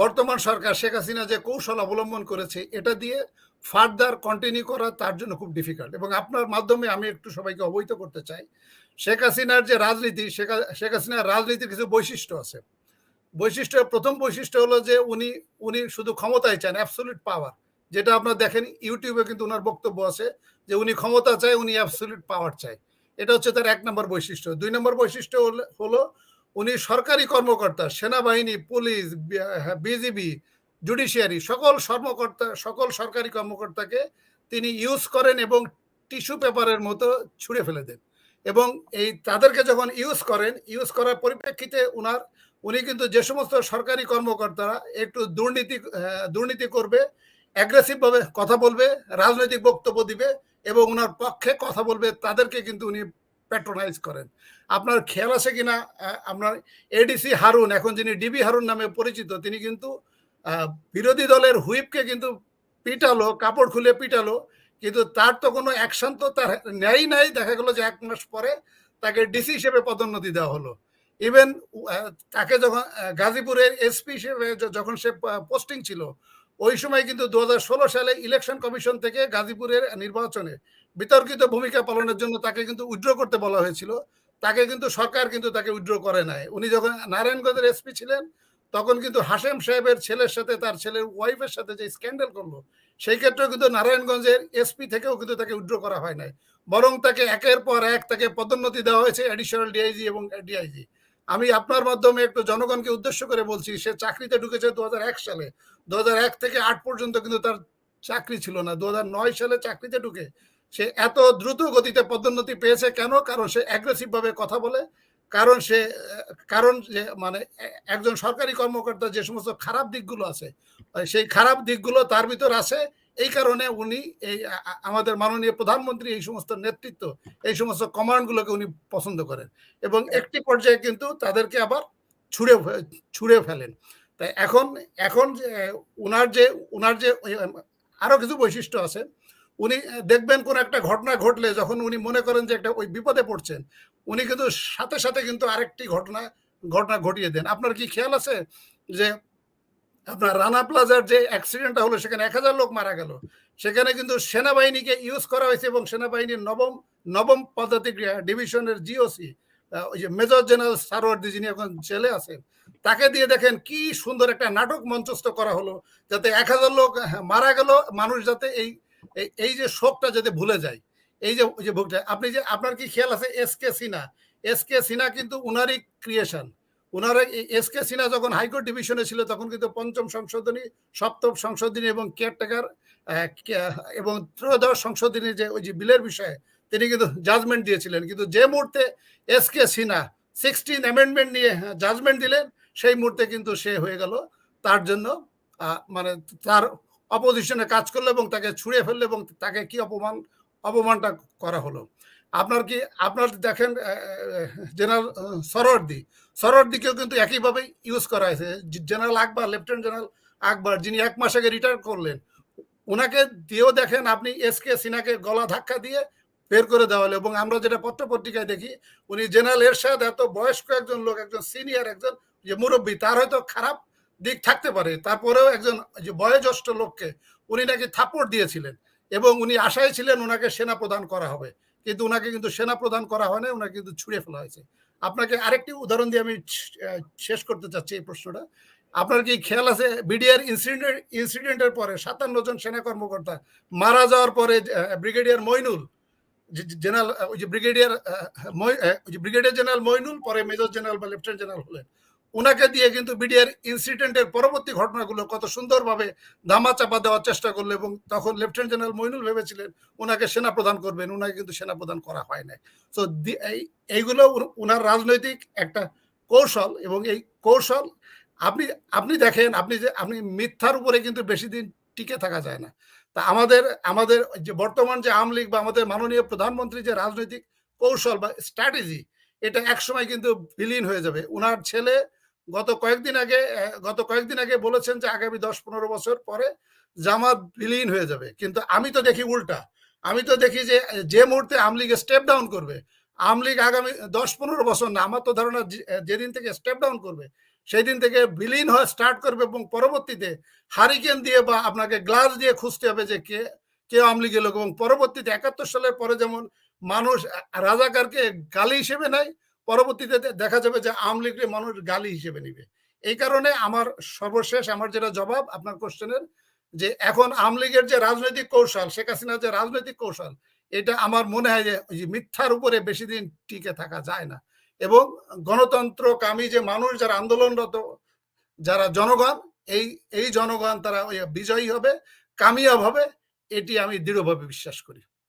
বর্তমান সরকার শেখ হাসিনা যে কৌশল অবলম্বন করেছে, এটা দিয়ে ফার্দার কন্টিনিউ করা তার জন্য খুব ডিফিকাল্ট এবং আপনার মাধ্যমে আমি একটু সবাইকে অবহিত করতে চাই, শেখ হাসিনার যে রাজনীতি, শেখ হাসিনার রাজনীতির কিছু বৈশিষ্ট্য আছে। বৈশিষ্ট্য প্রথম বৈশিষ্ট্য হলো যে উনি উনি শুধু ক্ষমতায় চান অ্যাবসলিউট পাওয়ার যেটা আপনারা দেখেন, ইউটিউবে কিন্তু ওনার বক্তব্য আছে যে উনি ক্ষমতা চায়, উনি অ্যাবসলিউট পাওয়ার চায়। এটা হচ্ছে তার এক নম্বর বৈশিষ্ট্য। দুই নম্বর বৈশিষ্ট্য হলো উনি সরকারি কর্মকর্তা, সেনাবাহিনী, পুলিশ বিজিবি, জুডিশিয়ারি, সকল কর্মকর্তা সকল সরকারি কর্মকর্তাকে তিনি ইউজ করেন এবং টিস্যু পেপারের মতো ছুঁড়ে ফেলে দেন। এবং এই তাদেরকে যখন ইউজ করেন, ইউজ করার পরিপ্রেক্ষিতে উনার, উনি কিন্তু যে সমস্ত সরকারি কর্মকর্তারা একটু দুর্নীতি দুর্নীতি করবে অ্যাগ্রেসিভভাবে কথা বলবে, রাজনৈতিক বক্তব্য দিবে এবং ওনার পক্ষে কথা বলবে, তাদেরকে কিন্তু উনি প্যাট্রোনাইজ করেন। আপনার খেয়াল আছে কিনা? আপনার এডিসি হারুন, এখন যিনি ডিবি হারুন নামে পরিচিত, তিনি কিন্তু বিরোধী দলের হুইপকে কিন্তু পিটালো, কাপড় খুলে পিটালো, কিন্তু তার তো কোনো অ্যাকশন তো তার নেই নাই। দেখা গেল যে এক মাস পরে তাকে ডিসি হিসেবে পদোন্নতি দেওয়া হলো। ইভেন তাকে যখন গাজীপুরের এসপি হিসেবে যখন সে পোস্টিং ছিল, ওই সময় কিন্তু দু হাজার ষোলো সালে ইলেকশন কমিশন থেকে গাজীপুরের নির্বাচনে বিতর্কিত ভূমিকা পালনের জন্য তাকে কিন্তু উইথড্র করতে বলা হয়েছিল। তাকে কিন্তু সরকার কিন্তু তাকে উইথড্র করে নাই। উনি যখন নারায়ণগঞ্জের এসপি ছিলেন, তখন কিন্তু হাসেম সাহেবের ছেলের সাথে তার ছেলের ওয়াইফের সাথে যে স্ক্যান্ডাল করল, সেই ক্ষেত্রেও কিন্তু নারায়ণগঞ্জের এসপি থেকেও কিন্তু তাকে উইথড্র করা হয় নাই। বরং তাকে একের পর এক তাকে পদোন্নতি দেওয়া হয়েছে অ্যাডিশনাল ডিআইজি এবং ডিআইজি আমি আপনার মাধ্যমে একটু জনগণকে উদ্দেশ্য করে বলছি, সে চাকরিতে ঢুকেছে দু হাজার এক সালে। দু হাজার এক থেকে আট পর্যন্ত কিন্তু তার চাকরি ছিল না। দু হাজার নয় সালে চাকরিতে ঢুকে সে এত দ্রুত গতিতে পদোন্নতি পেয়েছে কেন? কারণ সে অ্যাগ্রেসিভ ভাবে কথা বলে কারণ সে কারণ যে মানে একজন সরকারি কর্মকর্তা যে সমস্ত খারাপ দিকগুলো আছে সেই খারাপ দিকগুলো তার ভিতর আছে। এই কারণে উনি এই আমাদের মাননীয় প্রধানমন্ত্রী এই সমস্ত নেতৃত্ব এই সমস্ত কমান্ডগুলোকে উনি পছন্দ করেন। এবং একটি পর্যায়ে কিন্তু তাদেরকে আবার ছুঁড়ে ছুঁড়ে ফেলেন। তাই এখন এখন যে উনার যে উনার যে ওই, উম, আরও কিছু বৈশিষ্ট্য আছে উনি দেখবেন কোন একটা ঘটনা ঘটলে যখন উনি মনে করেন যে একটা ওই বিপদে পড়ছেন উনি কিন্তু সাথে সাথে কিন্তু আরেকটি ঘটনা ঘটনা ঘটিয়ে দেন। আপনার কি খেয়াল আছে যে আপনার রানা প্লাজার যে অ্যাক্সিডেন্টটা হলো সেখানে এক হাজার লোক মারা গেল। সেখানে কিন্তু সেনাবাহিনীকে ইউজ করা হয়েছে এবং সেনাবাহিনীর নবম নবম পদাতিক ডিভিশনের জিওসি ওই যে মেজর জেনারেল সারোয়ার্দি যিনি এখন জেলে আছেন তাকে দিয়ে দেখেন কি সুন্দর একটা নাটক মঞ্চস্থ করা হলো যাতে এক হাজার লোক হ্যাঁ, মারা গেল মানুষ যাতে এই এই- যে শোকটা যাতে ভুলে যায়, এই যে ভোগটা, আপনি যে, আপনার কি খেয়াল আছে S K Sinha? S K Sinha কিন্তু উনারই ক্রিয়েশন ওনারা এস কে সিনহা যখন হাইকোর্ট ডিভিশনে ছিল, তখন কিন্তু পঞ্চম সংশোধনী, সপ্তম সংশোধনী এবং কেয়ারটেকার এবং ত্রয়োদশ সংশোধনী যে, ওই যে বিলের বিষয়ে তিনি কিন্তু জাজমেন্ট দিয়েছিলেন। কিন্তু যে মুহূর্তে S K Sinha sixteen amendment নিয়ে জাজমেন্ট দিলেন, সেই মুহূর্তে কিন্তু সে হয়ে গেল। তার জন্য মানে তার অপোজিশনে কাজ করল এবং তাকে ছুঁড়ে ফেলল এবং তাকে কি অপমান, অপমানটা করা হলো। আপনার কি, আপনার দেখেন জেনারেল সরোয়ার্দি, সরোয়ার্দিকেও কিন্তু একইভাবে ইউজ করা হয়েছে। General Akbar lieutenant general Akbar, যিনি এক মাস আগে রিটায়ার করলেন ওনাকে দিয়েও দেখেন আপনি এস কে সিনহাকে গলা ধাক্কা দিয়ে বের করে দেওয়া হলো এবং আমরা যেটা পত্রপত্রিকায় দেখি, উনি জেনারেল এরশাদ, এত বয়স্ক একজন লোক, একজন সিনিয়র একজন যে মুরব্বী, তার হয়তো খারাপ দিক থাকতে পারে। তারপরেও একজন যে বয়োজ্যেষ্ঠ লোককে উনি নাকি থাপ্পড় দিয়েছিলেন এবং উনি আশায় ছিলেন ওনাকে সেনা প্রদান করা হবে। কিন্তু ওনাকে কিন্তু সেনা প্রদান করা হয় না ওনাকে কিন্তু ছুঁড়ে ফেলা হয়েছে। আপনাকে আরেকটি উদাহরণ দিয়ে আমি শেষ করতে চাচ্ছি এই প্রশ্নটা। আপনার কি খেয়াল আছে, বিডিআর ইনসিডেন্ট, ইনসিডেন্টের পরে সাতান্ন জন সেনা কর্মকর্তা মারা যাওয়ার পরে ব্রিগেডিয়ার মইনুল জেনারেল, ওই যে ব্রিগেডিয়ার ব্রিগেডিয়ার জেনারেল মইনুল, পরে মেজর জেনারেল বা লেফটেন্যান্ট জেনারেল হলেন ওনাকে দিয়ে কিন্তু বিডিআর ইনসিডেন্টের পরবর্তী ঘটনাগুলো কত সুন্দরভাবে ধামা চাপা দেওয়ার চেষ্টা করল এবং তখন লেফটেন্যান্ট জেনারেল মইনুল ভেবেছিলেন ওনাকে সেনা প্রদান করবেন ওনাকে কিন্তু সেনা প্রদান করা হয় নাই। তো এইগুলো ওনার রাজনৈতিক একটা কৌশল এবং এই কৌশল আপনি আপনি দেখেন, আপনি যে, আপনি মিথ্যার উপরে কিন্তু বেশি দিন টিকে থাকা যায় না। তা আমাদের আমাদের যে, বর্তমান যে আওয়ামী লীগ বা আমাদের মাননীয় প্রধানমন্ত্রী যে রাজনৈতিক কৌশল বা স্ট্র্যাটেজি এটা একসময় কিন্তু বিলীন হয়ে যাবে। ওনার ছেলে গত কয়েকদিন আগে গত কয়েকদিন আগে বলেছেন যে আগামী দশ পনেরো বছর পরে জামাত বিলীন হয়ে যাবে। কিন্তু আমি তো দেখি উল্টা। আমি তো দেখি যে যে মুহূর্তে আওয়ামী লীগ স্টেপ ডাউন করবে, আওয়ামী লীগ আগামী দশ পনেরো বছর না, আমার তো ধারণা যেদিন থেকে স্টেপ ডাউন করবে সেই দিন থেকে বিলীন হয়ে স্টার্ট করবে এবং পরবর্তীতে হারিকেন দিয়ে বা আপনাকে গ্লাস দিয়ে খুঁজতে হবে যে কে কে আওয়ামী লীগের লোক। এবং পরবর্তীতে একাত্তর সালের পরে যেমন মানুষ রাজাকারকে গালি হিসেবে নেয় পরবর্তীতে দেখা যাবে যে আওয়ামী লীগকে মানুষ গালি হিসেবে নিবে। এই কারণে আমার সর্বশেষ, আমার যেটা জবাব আপনার কোশ্চেনের যে এখন আওয়ামী লীগের যে রাজনৈতিক কৌশল, শেখ হাসিনার যে রাজনৈতিক কৌশল, এটা আমার মনে হয় যে মিথ্যার উপরে বেশি দিন টিকে থাকা যায় না। এবং গণতন্ত্র কামী যে মানুষ, যারা আন্দোলনরত, যারা জনগণ, এই এই জনগণ তারা বিজয়ী হবে, কামিয়াব হবে, এটি আমি দৃঢ়ভাবে বিশ্বাস করি।